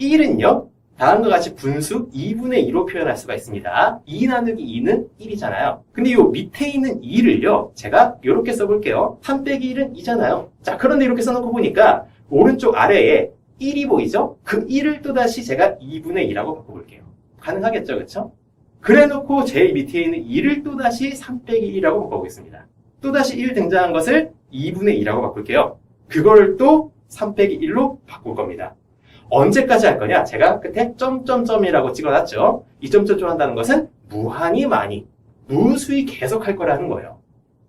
1은요, 다음과 같이 분수 2분의 2로 표현할 수가 있습니다. 2 나누기 2는 1이잖아요. 근데 요 밑에 있는 2를요, 제가 이렇게 써볼게요. 3 빼기 1은 2잖아요. 자, 그런데 이렇게 써놓고 보니까 오른쪽 아래에 1이 보이죠? 그 1을 또다시 제가 2분의 2라고 바꿔볼게요. 가능하겠죠, 그쵸? 그래 놓고 제일 밑에 있는 2를 또다시 3 빼기 1이라고 바꿔보겠습니다. 또다시 1 등장한 것을 2분의 2라고 바꿀게요. 그걸 또 3 빼기 1로 바꿀 겁니다. 언제까지 할 거냐? 제가 끝에 점점점이라고 찍어놨죠. 이 점점점 한다는 것은 무한히 많이, 무수히 계속 할 거라는 거예요.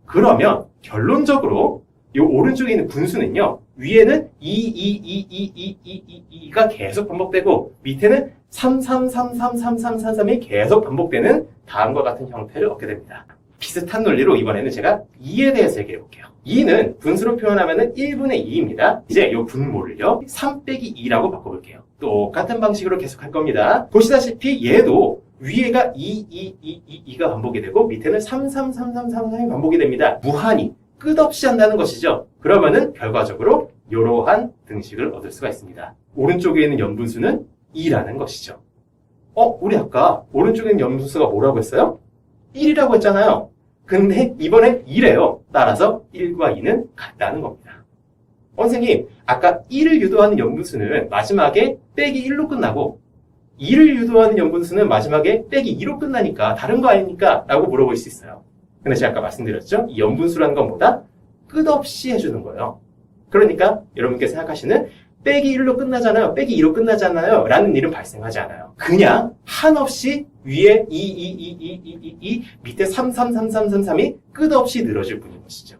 그러면 결론적으로 이 오른쪽에 있는 분수는요. 위에는 2, 2, 2, 2, 2, 2, 2, 2가 계속 반복되고 밑에는 3, 3, 3, 3, 3, 3, 3, 3이 계속 반복되는 다음과 같은 형태를 얻게 됩니다. 비슷한 논리로 이번에는 제가 2에 대해서 얘기해 볼게요. 2는 분수로 표현하면 1분의 2입니다. 이제 이 분모를요. 3 빼기 2라고 바꿔볼게요. 똑같은 방식으로 계속 할 겁니다. 보시다시피 얘도 위에가 2, 2, 2, 2, 2가 반복이 되고 밑에는 3, 3, 3, 3, 3, 3이 반복이 됩니다. 무한히 끝없이 한다는 것이죠. 그러면은 결과적으로 이러한 등식을 얻을 수가 있습니다. 오른쪽에 있는 연분수는 2라는 것이죠. 어, 우리 아까 오른쪽에 있는 연분수가 뭐라고 했어요? 1이라고 했잖아요. 근데 이번엔 2래요. 따라서 1과 2는 같다는 겁니다. 어, 선생님, 아까 1을 유도하는 연분수는 마지막에 빼기 1로 끝나고 2를 유도하는 연분수는 마지막에 빼기 2로 끝나니까 다른 거 아닙니까? 라고 물어볼 수 있어요. 근데 제가 아까 말씀드렸죠? 이 연분수라는 건 뭐다? 끝없이 해주는 거예요. 그러니까 여러분께 생각하시는 빼기 1로 끝나잖아요. 빼기 2로 끝나잖아요. 라는 일은 발생하지 않아요. 그냥 한없이 위에 2, 2, 2, 2, 2, 2, 2 밑에 3, 3, 3, 3, 3, 3이 끝없이 늘어질 뿐인 것이죠.